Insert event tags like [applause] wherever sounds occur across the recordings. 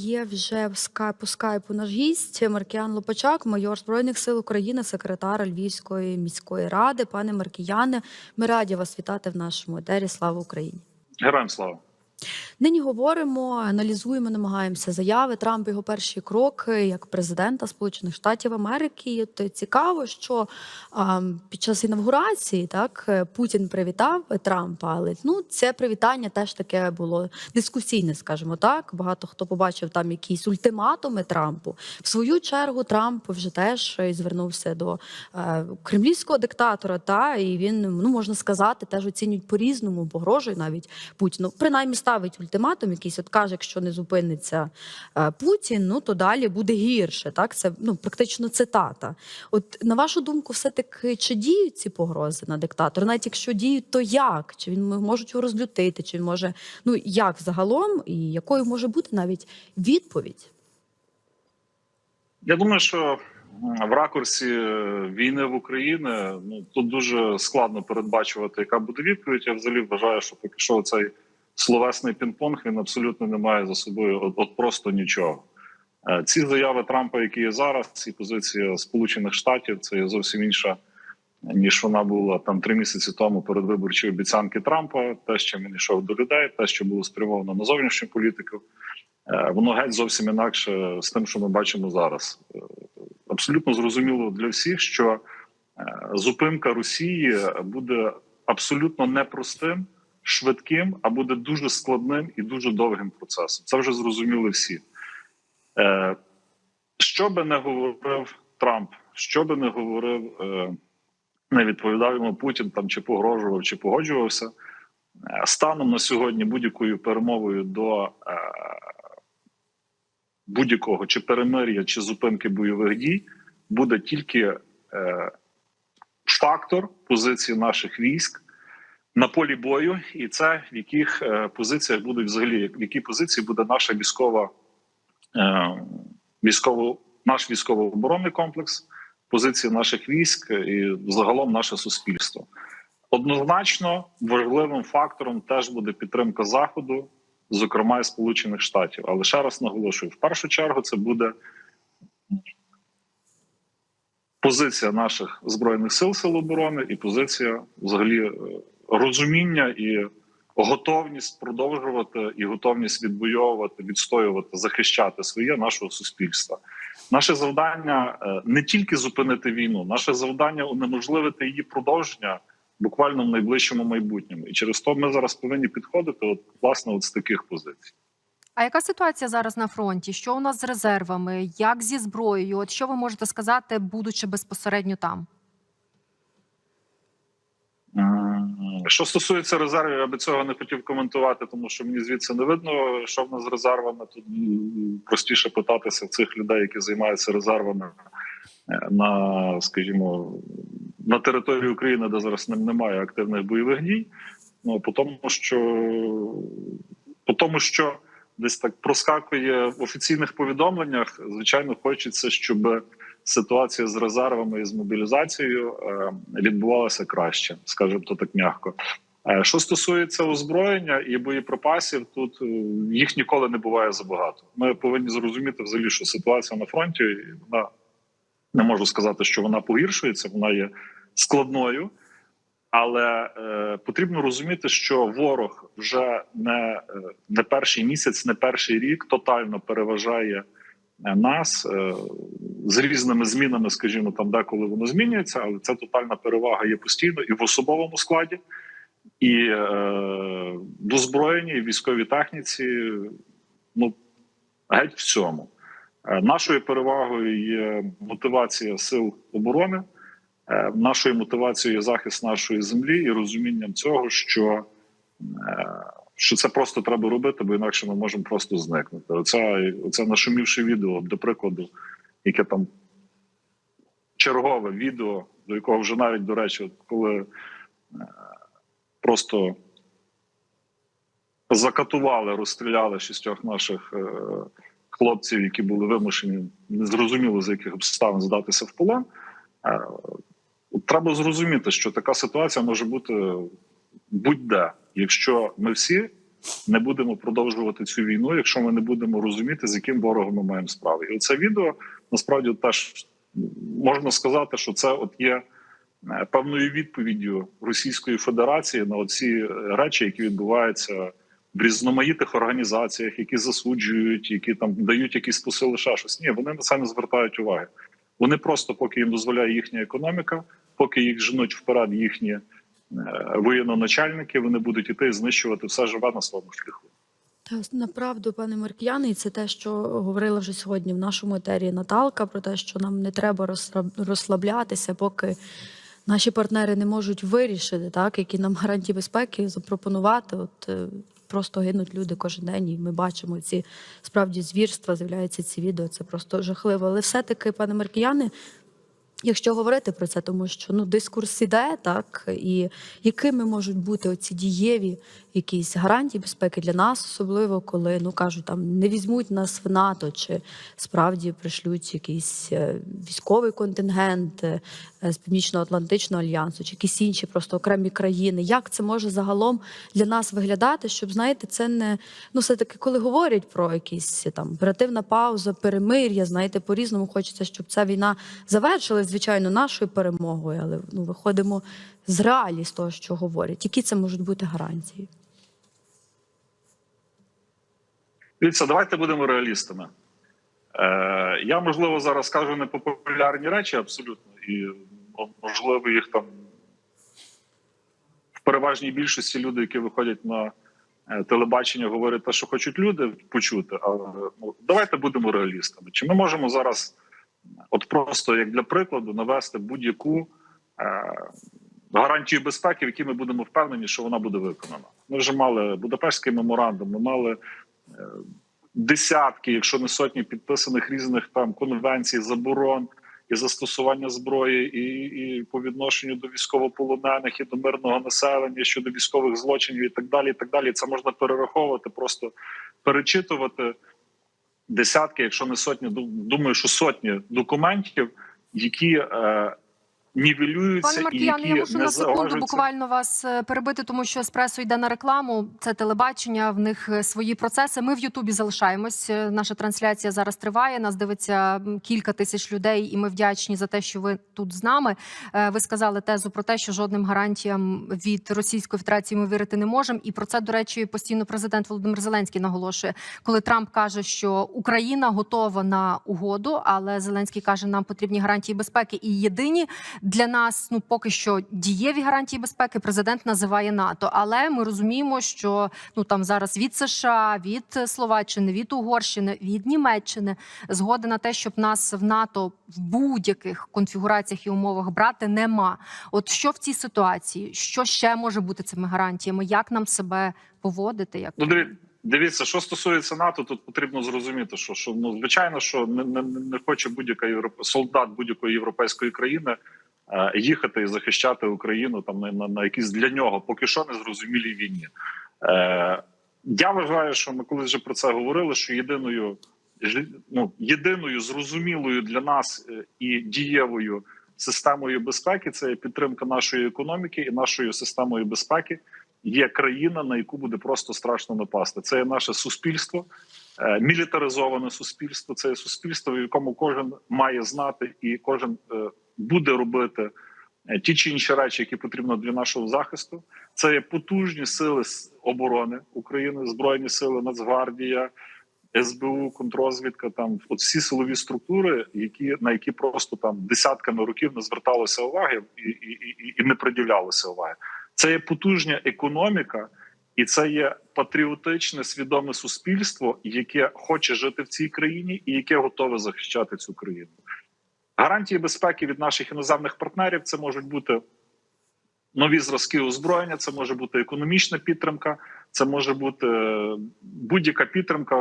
Є вже в скайпу скайпу наш гість Маркіян Лопачак, майор Збройних сил України, секретар Львівської міської ради. Пане Маркіяне, ми раді вас вітати в нашому етері. Слава Україні! Героям слава. Нині говоримо, аналізуємо, намагаємося заяви Трампа, його перші кроки як президента Сполучених Штатів Америки. От цікаво, що а, під час інавгурації так е, Путін привітав Трампа, але ну це привітання теж таке було дискусійне, скажімо так. Багато хто побачив там якісь ультиматуми Трампу. В свою чергу Трамп вже теж е, звернувся до е, кремлівського диктатора. Та і він ну можна сказати, теж оцінюють по-різному, погрожує навіть Путіну. Принаймні ставить ультиматум, якийсь от каже, якщо не зупиниться е, Путін, ну то далі буде гірше. Так, це ну практично цитата. От на вашу думку, все таки чи діють ці погрози на диктатора? Навіть якщо діють, то як? Чи він можуть його розлютити? Чи він може ну як загалом, і якою може бути навіть відповідь? Я думаю, що в ракурсі е, війни в Україні ну тут дуже складно передбачувати, яка буде відповідь. Я взагалі вважаю, що поки що цей словесний пінг-понг він абсолютно не має за собою от, от просто нічого. Е, Ці заяви Трампа, які є зараз, ці позиції Сполучених Штатів, це є зовсім інша. Ніж вона була там три місяці тому передвиборчі обіцянки Трампа, те, що він йшов до людей, те, що було спрямовано на зовнішню політику, Е, воно геть зовсім інакше з тим, що ми бачимо зараз. Е, Абсолютно зрозуміло для всіх, що зупинка Росії буде абсолютно непростим, швидким, а буде дуже складним і дуже довгим процесом. Це вже зрозуміли всі. Е, Що би не говорив Трамп, що би не говорив, е, не відповідав йому Путін там чи погрожував, чи погоджувався. е, Станом на сьогодні будь-якою перемовою до е, будь-якого чи перемир'я, чи зупинки бойових дій буде тільки е, фактор позиції наших військ на полі бою, і це в яких е, позиціях буде взагалі, в якій позиції буде наша військова е, військово, наш військово-оборонний комплекс, позиції наших військ і загалом наше суспільство. Однозначно важливим фактором теж буде підтримка заходу, зокрема і Сполучених Штатів. Але ще раз наголошую: в першу чергу це буде позиція наших збройних сил сил оборони і позиція взагалі е, розуміння і готовність продовжувати і готовність відбойовувати, відстоювати, захищати своє нашого суспільства. Наше завдання е, не тільки зупинити війну, наше завдання унеможливити її продовження буквально в найближчому майбутньому. І через то ми зараз повинні підходити, от власне, от з таких позицій. А яка ситуація зараз на фронті? Що у нас з резервами? Як зі зброєю? От що ви можете сказати, будучи безпосередньо там? Що стосується резервів, я би цього не хотів коментувати, тому що мені звідси не видно, що в нас з резервами. Тут простіше питатися цих людей, які займаються резервами е, на, скажімо, на території України, де зараз немає активних бойових дій. Ну по тому, що по тому, що десь так проскакує в офіційних повідомленнях, звичайно, хочеться, щоб ситуація з резервами і з мобілізацією е, відбувалася краще, скажімо то так м'яко. Е, Що стосується озброєння і боєприпасів, тут е, їх ніколи не буває забагато. Ми повинні зрозуміти взагалі, що ситуація на фронті вона не можу сказати, що вона погіршується, вона є складною, але е, потрібно розуміти, що ворог вже не, не перший місяць, не перший рік тотально переважає нас е, з різними змінами, скажімо, там деколи воно змінюється, але ця тотальна перевага є постійно і в особовому складі, і е, в озброєнні, і в військовій техніці. Ну геть в цьому. Е, Нашою перевагою є мотивація сил оборони. Е, Нашою мотивацією є захист нашої землі і розумінням цього, що, е, що це просто треба робити, бо інакше ми можемо просто зникнути. Оце, оце нашумівши відео, до прикладу, яке там чергове відео, до якого вже навіть, до речі, от коли е, просто закатували, розстріляли шістьох наших е, хлопців, які були вимушені незрозуміло з яких обставин здатися в полон. Е, Треба зрозуміти, що така ситуація може бути будь-де, якщо ми всі не будемо продовжувати цю війну, якщо ми не будемо розуміти, з яким ворогом ми маємо справу. І це відео насправді теж можна сказати, що це от є е, певною відповіддю Російської Федерації на оці речі, які відбуваються в різноманітних організаціях, які засуджують, які там дають якісь посили, ще щось. Ні, вони на це не звертають уваги. Вони просто, поки їм дозволяє їхня економіка, поки їх женуть вперед їхні е, воєнноначальники, вони будуть іти знищувати все живе на своєму шляху. Та направду, пане Маркіяне, і це те, що говорила вже сьогодні в нашому етері Наталка, про те, що нам не треба розслаблятися, поки наші партнери не можуть вирішити, так, які нам гарантії безпеки запропонувати. От е, просто гинуть люди кожен день, і ми бачимо ці справді звірства, з'являються ці відео. Це просто жахливо. Але все-таки, пане Маркіяне, Якщо говорити про це, тому що ну дискурс іде, так і якими можуть бути оці дієві якісь гарантії безпеки для нас, особливо коли ну кажуть, там не візьмуть нас в НАТО, чи справді пришлють якийсь е, військовий контингент е, з північно-атлантичного альянсу, чи якісь інші просто окремі країни. Як це може загалом для нас виглядати? Щоб знаєте, це не ну все таки, коли говорять про якісь там оперативна пауза, перемир'я, знаєте, по різному хочеться, щоб ця війна завершилась, звичайно, нашою перемогою, але ну виходимо з реалій з того, що говорять. Які це можуть бути гарантії? Дивіться, давайте будемо реалістами. Е, я, можливо, зараз скажу непопулярні речі абсолютно, і можливо, їх там в переважній більшості люди, які виходять на е, телебачення, говорять те, що хочуть люди почути. Але ну, давайте будемо реалістами. Чи ми можемо зараз, от просто як для прикладу, навести будь-яку е, гарантію безпеки, в якій ми будемо впевнені, що вона буде виконана? Ми вже мали Будапештський меморандум, ми мали е, десятки, якщо не сотні, підписаних різних там конвенцій, заборон і застосування зброї, і, і по відношенню до військовополонених, і до мирного населення щодо військових злочинів, і так далі. І так далі. Це можна перераховувати, просто перечитувати десятки, якщо не сотні, думаю, що сотні документів, які е, нівелюються Пане і Маркіяне, я мушу на секунду буквально вас е, перебити, тому що еспресо йде на рекламу. Це телебачення, в них е, свої процеси. Ми в Ютубі залишаємось. Е, Наша трансляція зараз триває. Нас дивиться кілька тисяч людей, і ми вдячні за те, що ви тут з нами. Ви сказали тезу про те, що жодним гарантіям від Російської Федерації ми вірити не можемо. І про це, до речі, постійно президент Володимир Зеленський наголошує, коли Трамп каже, що Україна готова на угоду, але Зеленський каже, нам потрібні гарантії безпеки. І єдині для нас, ну поки що дієві гарантії безпеки, президент називає НАТО. Але ми розуміємо, що ну там зараз від США, від Словаччини, від Угорщини, від Німеччини згоди на те, щоб нас в НАТО в будь-яких конфігураціях і умовах брати, нема. От що в цій ситуації? Що ще може бути цими гарантіями? Як нам себе поводити? Як Ну, диві- дивіться, що стосується НАТО, тут потрібно зрозуміти, що, що ну звичайно, що не, не, не хоче будь-яка європ... солдат будь-якої європейської країни їхати і захищати Україну там на, на, на якійсь для нього поки що незрозумілій війні. Е, я вважаю, що ми колись вже про це говорили. Що єдиною ну, єдиною зрозумілою для нас е, і дієвою системою безпеки це підтримка нашої економіки і нашою системою безпеки є країна, на яку буде просто страшно напасти. Це є наше суспільство, е, мілітаризоване суспільство. Це є суспільство, в якому кожен має знати і кожен е, буде робити е, ті чи інші речі, які потрібно для нашого захисту. Це є потужні сили оборони України, збройні сили, Нацгвардія. СБУ, контрозвідка, там от всі силові структури, які на які просто там десятками років не зверталося уваги і, і, і, і не приділялося уваги. Це є потужна економіка, і це є патріотичне свідоме суспільство, яке хоче жити в цій країні і яке готове захищати цю країну. Гарантії безпеки від наших іноземних партнерів це можуть бути нові зразки озброєння, це може бути економічна підтримка, це може бути е, будь-яка підтримка,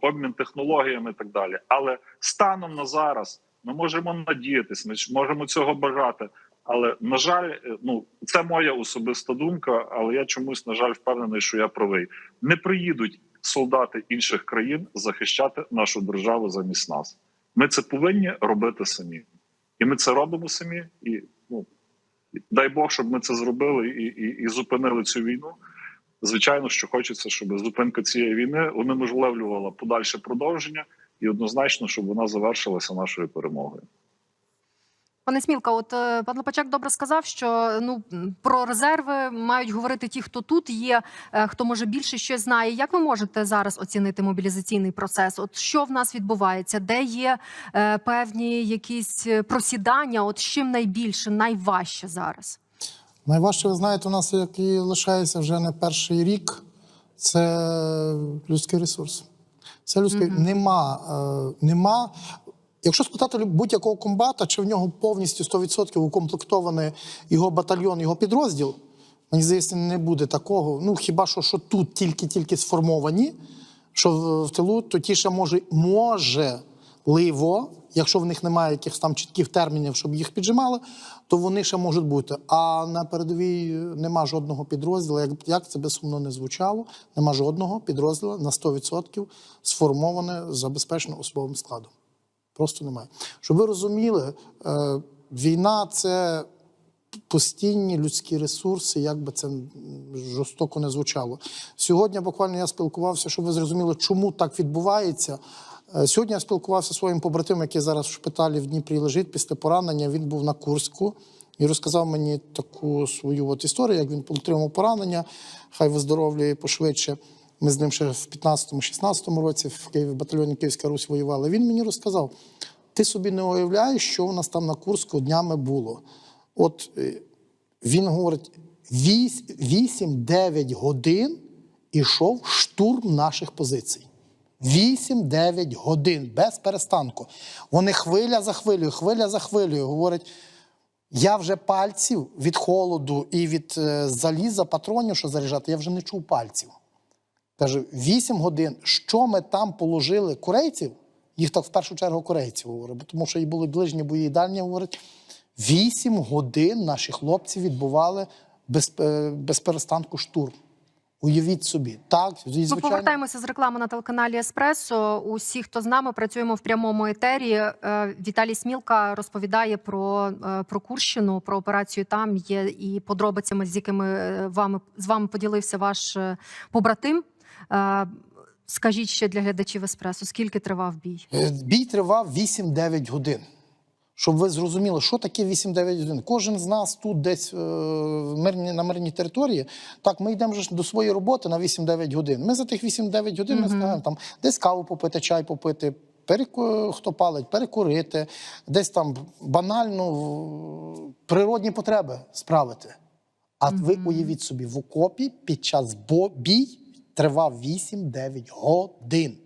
обмін технологіями і так далі. Але станом на зараз ми можемо надіятися, ми можемо цього бажати. Але на жаль, е, ну це моя особиста думка. Але я чомусь на жаль впевнений, що я правий. Не приїдуть солдати інших країн захищати нашу державу замість нас. Ми це повинні робити самі, і ми це робимо самі. І ну дай Бог, щоб ми це зробили і, і, і зупинили цю війну. Звичайно, що хочеться, щоб зупинка цієї війни унеможливлювала подальше продовження, і однозначно, щоб вона завершилася нашою перемогою. Пане Смілка, от е, пан Лопачак добре сказав, що ну про резерви мають говорити ті, хто тут є, е, хто може більше щось знає. Як ви можете зараз оцінити мобілізаційний процес? От що в нас відбувається, де є е, певні якісь е, просідання? От з чим найбільше, найважче зараз? Найважче, ви знаєте, у нас який лишається вже не перший рік, це людський ресурс. Це людський нема, е, нема. Якщо спитати будь-якого комбата, чи в нього повністю 100% укомплектований його батальйон, його підрозділ, мені здається, не буде такого. Ну хіба що, що тут тільки-тільки сформовані, що в, тилу, то ті ще може, можливо, якщо в них немає якихось там чітких термінів, щоб їх піджимали, то вони ще можуть бути. А на передовій нема жодного підрозділу, як, як це би сумно не звучало, нема жодного підрозділу на 100% сформоване, забезпечено особовим складом. Просто немає. Щоб ви розуміли, е, війна це постійні людські ресурси, як би це жорстоко не звучало. Сьогодні буквально я спілкувався, щоб ви зрозуміли, чому так відбувається. Е, Сьогодні я спілкувався зі своїм побратимом, який зараз в шпиталі в Дніпрі лежить після поранення. Він був на Курську і розказав мені таку свою от історію, як він отримав поранення. Хай виздоровлює пошвидше. Ми з ним ще в 15-16 році в Києві батальйоні Київська Русь воювали. Він мені розказав: ти собі не уявляєш, що у нас там на Курську днями було. От е, він говорить: 8-9 годин ішов штурм наших позицій. 8-9 годин без перестанку. Вони хвиля за хвилею, хвиля за хвилею. Говорять, я вже пальців від холоду і від е, заліза патронів, що заряджати, я вже не чув пальців. Каже, 8 годин. Що ми там положили корейців? Їх так в першу чергу корейців говорить, тому що і були ближні бої і дальні, говорить. 8 годин наші хлопці відбували без, е, без перестанку штурм. Уявіть собі. Так, Ми повертаємося з реклами на телеканалі Еспресо. Усі, хто з нами працюємо в прямому етері. Е, Віталій Смілка розповідає про, е, про Курщину, про операцію там є і подробицями, з якими вами з вами поділився ваш побратим. Е, Скажіть ще для глядачів Еспресо, скільки тривав бій? Е, Бій тривав 8-9 годин. Щоб ви зрозуміли, що таке 8-9 годин. Кожен з нас тут десь е, мирні, на мирній території. Так, ми йдемо вже ж до своєї роботи на 8-9 годин. Ми за тих 8-9 годин ми встигаємо там десь каву попити, чай попити, переку... хто палить, перекурити, десь там банально природні потреби справити. А ви уявіть собі, в окопі під час бій тривав 8-9 годин.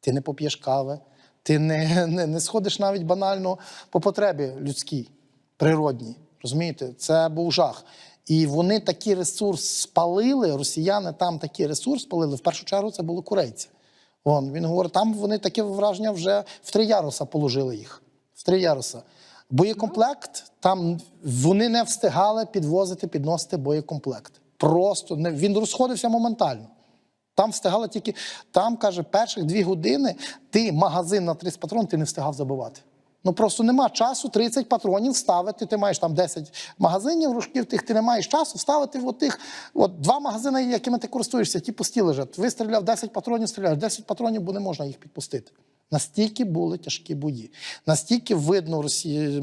Ти не поп'єш кави, ти не, [laughs] не, не сходиш навіть банально по потребі людській, природній. Розумієте, це був жах. І вони такий ресурс спалили, росіяни там такий ресурс спалили. В першу чергу це були корейці. Вон, він говорить, там вони таке враження вже в три яруса положили їх. В три яруса. Боєкомплект, там вони не встигали підвозити, підносити боєкомплект. Просто не, він розходився моментально. Там встигали тільки, там, каже, перших дві години ти магазин на 30 патронів ти не встигав забивати. Ну просто нема часу 30 патронів ставити. Ти маєш там 10 магазинів, рушків тих, ти не маєш часу ставити в тих. От два магазини, якими ти користуєшся, ті пусті лежать. Вистріляв 10 патронів, стріляєш 10 патронів, бо не можна їх підпустити. Настільки були тяжкі бої, настільки видно Росії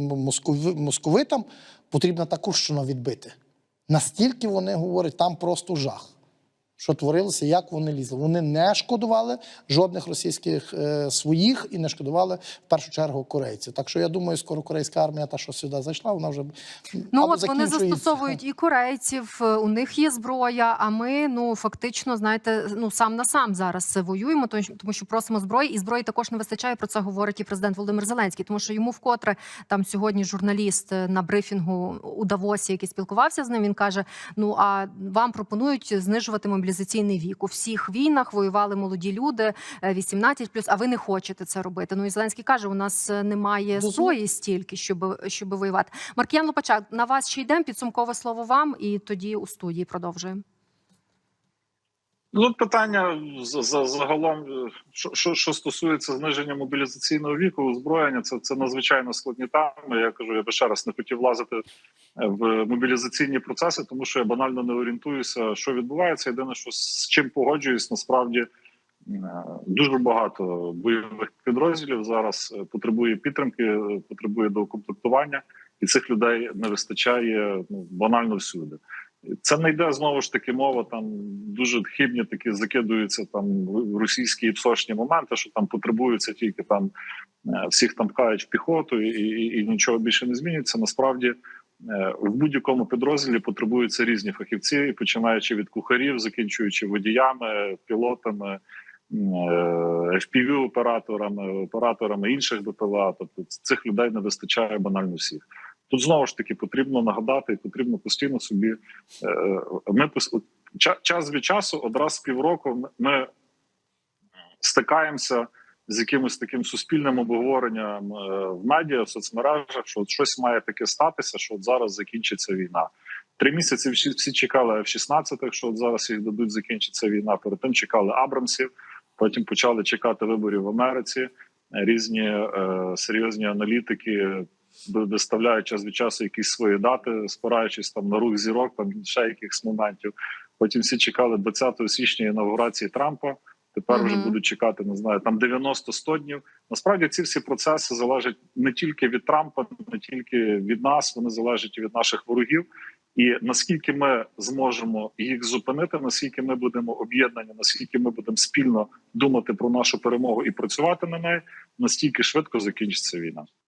московитам потрібно та Курщину відбити. Настільки вони говорять, там просто жах що творилося, як вони лізли. Вони не шкодували жодних російських е, своїх і не шкодували в першу чергу корейців. Так що я думаю, скоро корейська армія, та що сюди зайшла, вона вже Ну от вони застосовують і корейців, е, у них є зброя. А ми ну фактично, знаєте, ну сам на сам зараз воюємо, тому що- просимо зброї, і зброї також не вистачає. Про це говорить і президент Володимир Зеленський, тому що йому вкотре там сьогодні журналіст е, на брифінгу у Давосі, який спілкувався з ним. Він каже: Ну а вам пропонують знижувати мобілізаційний вік. У всіх війнах воювали молоді люди 18+, плюс. а ви не хочете це робити. Ну і Зеленський каже: у нас е, немає зброї стільки, щоб, щоб воювати. Маркіян Лопачак, на вас ще йдемо. Підсумкове слово вам, і тоді у студії продовжуємо. Ну, питання за- за- загалом, що, що, що стосується зниження мобілізаційного віку, озброєння, це, це надзвичайно складні теми. Я кажу, я би ще раз не хотів влазити е, в мобілізаційні процеси, тому що я банально не орієнтуюся, що відбувається. Єдине, що з чим погоджуюсь, насправді е, дуже багато бойових підрозділів зараз е, потребує підтримки, потребує доукомплектування, і цих людей не вистачає ну, банально всюди. Це не йде знову ж таки мова. Там дуже хибні такі закидуються там російські і псошні моменти, що там потребуються тільки там е, всіх там пхають в піхоту, і, і, і нічого більше не зміниться. Насправді е, в будь-якому підрозділі потребуються різні фахівці, починаючи від кухарів, закінчуючи водіями, пілотами. fpv операторами, операторами інших БПЛА. Тобто цих людей не вистачає банально всіх. Тут знову ж таки потрібно нагадати і потрібно постійно собі. е, Ми час від часу, одразу півроку, ми- стикаємося з якимось таким суспільним обговоренням е, в медіа, в соцмережах, що от щось має таке статися, що от зараз закінчиться війна. Три місяці всі, всі чекали F-16, що от зараз їх дадуть, закінчиться війна. Перед тим чекали Абрамсів, потім почали чекати виборів в Америці. Різні е, серйозні аналітики виставляють час від часу якісь свої дати, спираючись там на рух зірок, там ще якихось моментів. Потім всі чекали 20 січня інаугурації Трампа. Тепер вже будуть чекати, не знаю, там 90-100 днів. Насправді ці всі процеси залежать не тільки від Трампа, не тільки від нас, вони залежать і від наших ворогів. І наскільки ми зможемо їх зупинити, наскільки ми будемо об'єднані, наскільки ми будемо спільно думати про нашу перемогу і працювати на неї, настільки швидко закінчиться війна.